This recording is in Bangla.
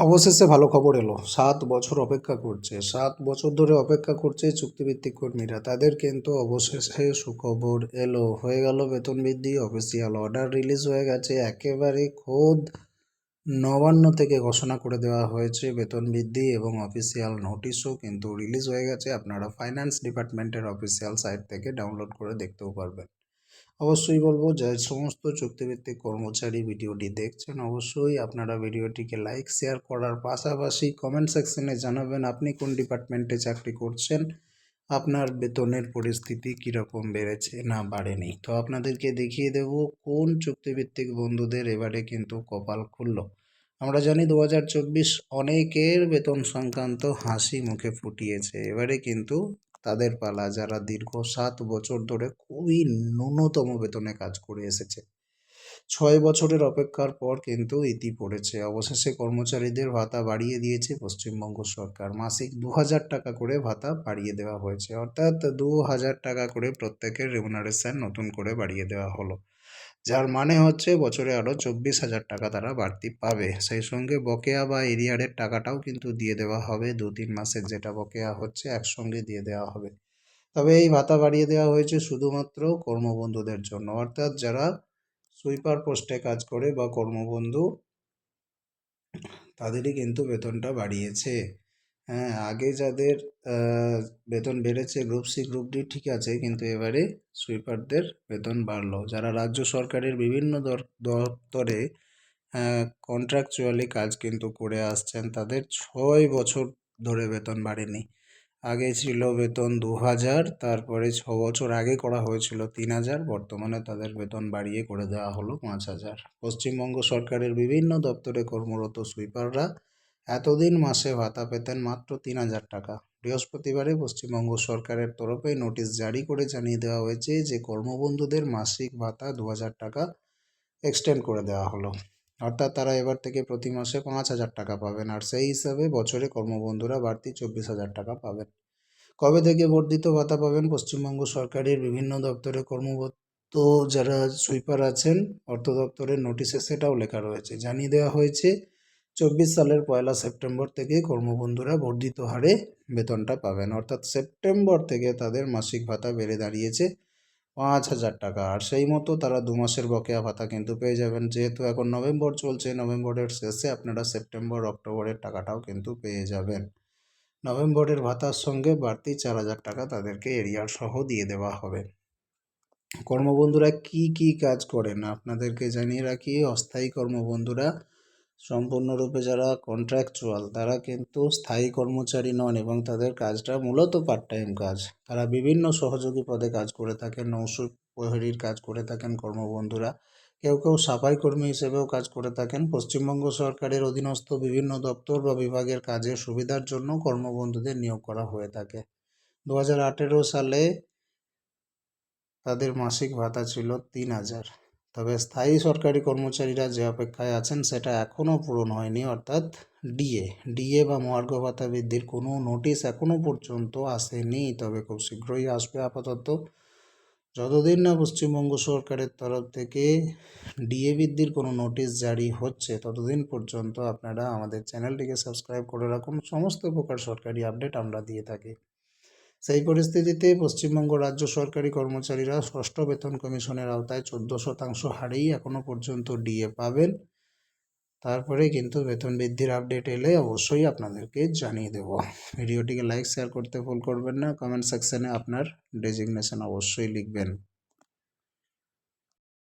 অবশেষে ভালো খবর এলো। সাত বছর অপেক্ষা করছে। সাত বছর ধরে অপেক্ষা করছে চুক্তিভিত্তিক কর্মীরা। তাদের কিন্তু অবশেষে সুখবর এলো। হয়ে গেল বেতন বৃদ্ধি অফিসিয়াল অর্ডার রিলিজ হয়ে গেছে। একেবারে খোদ নবান্ন থেকে ঘোষণা করে দেওয়া হয়েছে বেতন বৃদ্ধি এবং অফিসিয়াল নোটিশও কিন্তু রিলিজ হয়ে গেছে। আপনারা ফাইন্যান্স ডিপার্টমেন্টের অফিসিয়াল সাইট থেকে ডাউনলোড করে দেখতেও পারবেন। অবশ্যই বলব যে সমস্ত চুক্তিভিত্তিক কর্মচারী ভিডিওটি দেখছেন, অবশ্যই আপনারা ভিডিওটিকে লাইক শেয়ার করার পাশাপাশি কমেন্ট সেকশনে জানাবেন আপনি কোন ডিপার্টমেন্টে চাকরি করছেন, আপনার বেতনের পরিস্থিতি কীরকম বেড়েছে না বাড়েনি। তো আপনাদেরকে দেখিয়ে দেব কোন চুক্তিভিত্তিক বন্ধুদের এবারে কিন্তু কপাল খুলল। আমরা জানি দু হাজার চব্বিশ অনেকের বেতন সংক্রান্ত হাসি মুখে ফুটিয়েছে, এবারে কিন্তু তাদের পালা যারা দীর্ঘ সাত বছর ধরে খুবই ন্যূনতম বেতনে কাজ করে এসেছে। ছয় বছরের অপেক্ষার পর কিন্তু ইতি পড়েছে। অবশেষে কর্মচারীদের ভাতা বাড়িয়ে দিয়েছে পশ্চিমবঙ্গ সরকার। মাসিক দু হাজার টাকা করে ভাতা বাড়িয়ে দেওয়া হয়েছে। অর্থাৎ দু হাজার টাকা করে প্রত্যেকের রেমুনারেশন নতুন করে বাড়িয়ে দেওয়া হলো। যার মানে হচ্ছে বছরে আরও চব্বিশ হাজার টাকা তারা বাড়তি পাবে। সেই সঙ্গে বকেয়া বা এরিয়ারের টাকাটাও কিন্তু দিয়ে দেওয়া হবে। দু তিন মাসের যেটা বকেয়া হচ্ছে একসঙ্গে দিয়ে দেওয়া হবে। তবে এই ভাতা বাড়িয়ে দেওয়া হয়েছে শুধুমাত্র কর্মবন্ধুদের জন্য। অর্থাৎ যারা সুইপার পোস্টে কাজ করে বা কর্মবন্ধু, তাদেরই কিন্তু বেতনটা বাড়িয়েছে। হ্যাঁ আগে যাদের বেতন বেড়েছে গ্রুপ সি গ্রুপ ডি ঠিক আছে, কিন্তু এবারে সুইপারদের বেতন বাড়লো। যারা রাজ্য সরকারের বিভিন্ন দপ্তরে কন্ট্রাকচুয়ালি কাজ কিন্তু করে আসছেন, তাদের ছয় বছর ধরে বেতন বাড়েনি। আগে ছিল বেতন দু হাজার তারপরে ছ বছর আগে করা হয়েছিল তিন হাজার বর্তমানে তাদের বেতন বাড়িয়ে করে দেওয়া হলো পাঁচ হাজার পশ্চিমবঙ্গ সরকারের বিভিন্ন দপ্তরে কর্মরত সুইপাররা এতদিন মাসে ভাতা পেতেন মাত্র তিন হাজার টাকা। বৃহস্পতিবারে পশ্চিমবঙ্গ সরকারের তরফে নোটিশ জারি করে জানিয়ে দেওয়া হয়েছে যে, কর্মবন্ধুদের মাসিক ভাতা দু হাজার টাকা এক্সটেন্ড করে দেওয়া হলো। অর্থাৎ তারা এবার থেকে প্রতি মাসে পাঁচ হাজার টাকা পাবেন আর সেই হিসাবে বছরে কর্মবন্ধুরা বাড়তি চব্বিশ হাজার টাকা পাবেন। কবে থেকে বর্ধিত ভাতা পাবেন পশ্চিমবঙ্গ সরকারের বিভিন্ন দপ্তরে কর্মরত যারা সুইপার আছেন, অর্থ দপ্তরের নোটিশে সেটাও লেখা রয়েছে। জানিয়ে দেওয়া হয়েছে চব্বিশ সালের পয়লা সেপ্টেম্বর থেকে কর্মবন্ধুরা বর্ধিত হারে বেতনটা পাবেন। অর্থাৎ সেপ্টেম্বর থেকে তাদের মাসিক ভাতা বেড়ে দাঁড়িয়েছে পাঁচ হাজার টাকা। আর সেই মতো তারা দু মাসের বকেয়া ভাতা কিন্তু পেয়ে যাবেন। যেহেতু এখন নভেম্বর চলছে, নভেম্বরের শেষে আপনারা সেপ্টেম্বর, অক্টোবরের টাকাটাও কিন্তু পেয়ে যাবেন। নভেম্বরের ভাতার সঙ্গে বাড়তি চার হাজার টাকা তাদেরকে এরিয়ার সহ দিয়ে দেওয়া হবে। কর্মবন্ধুরা কি কি কাজ করেন? আপনাদেরকে জানিয়ে রাখি, অস্থায়ী কর্মবন্ধুরা সম্পূর্ণরূপে যারা কন্ট্রাকচুয়াল তারা কিন্তু স্থায়ী কর্মচারী নন এবং তাদের কাজটা মূলত পার্ট টাইম কাজ। তারা বিভিন্ন সহযোগী পদে কাজ করে থাকেন নৌসু প্রহরীর কাজ করে থাকেন কর্মবন্ধুরা। কেউ কেউ সাফাই কর্মী হিসেবেও কাজ করে থাকেন। পশ্চিমবঙ্গ সরকারের অধীনস্থ বিভিন্ন দপ্তর বা বিভাগের কাজের সুবিধার জন্য কর্মবন্ধুদের নিয়োগ করা হয়ে থাকে। দু হাজার আঠেরো সালে তাদের মাসিক ভাতা ছিল তিন হাজার। তবে স্থায়ী সরকারি কর্মচারীরা যে অপেক্ষায় আছেন সেটা এখনও পূরণ হয়নি, অর্থাৎ ডিএ। ডিএ বা মহার্ঘ ভাতা বৃদ্ধির কোনো নোটিশ এখনও পর্যন্ত আসেনি, তবে খুব শীঘ্রই আসবে আপাতত। যতদিন না পশ্চিমবঙ্গ সরকারের তরফ থেকে ডিএ বৃদ্ধির কোনো নোটিশ জারি হচ্ছে, ততদিন পর্যন্ত আপনারা আমাদের চ্যানেলটিকে সাবস্ক্রাইব করে রাখুন। সমস্ত প্রকার সরকারি আপডেট আমরা দিয়ে থাকি। সেই পরিস্থিতিতে পশ্চিমবঙ্গ রাজ্য সরকারি কর্মচারীরা ষষ্ঠ বেতন কমিশনের আওতায় চোদ্দ শতাংশ হারেই এখনও পর্যন্ত ডিএ পাবেন। তারপরে কিন্তু বেতন বৃদ্ধির আপডেট এলে অবশ্যই আপনাদেরকে জানিয়ে দেব। ভিডিওটিকে লাইক, শেয়ার করতে ভুল করবেন না। কমেন্ট সেকশানে আপনার ডেজিগনেশন অবশ্যই লিখবেন।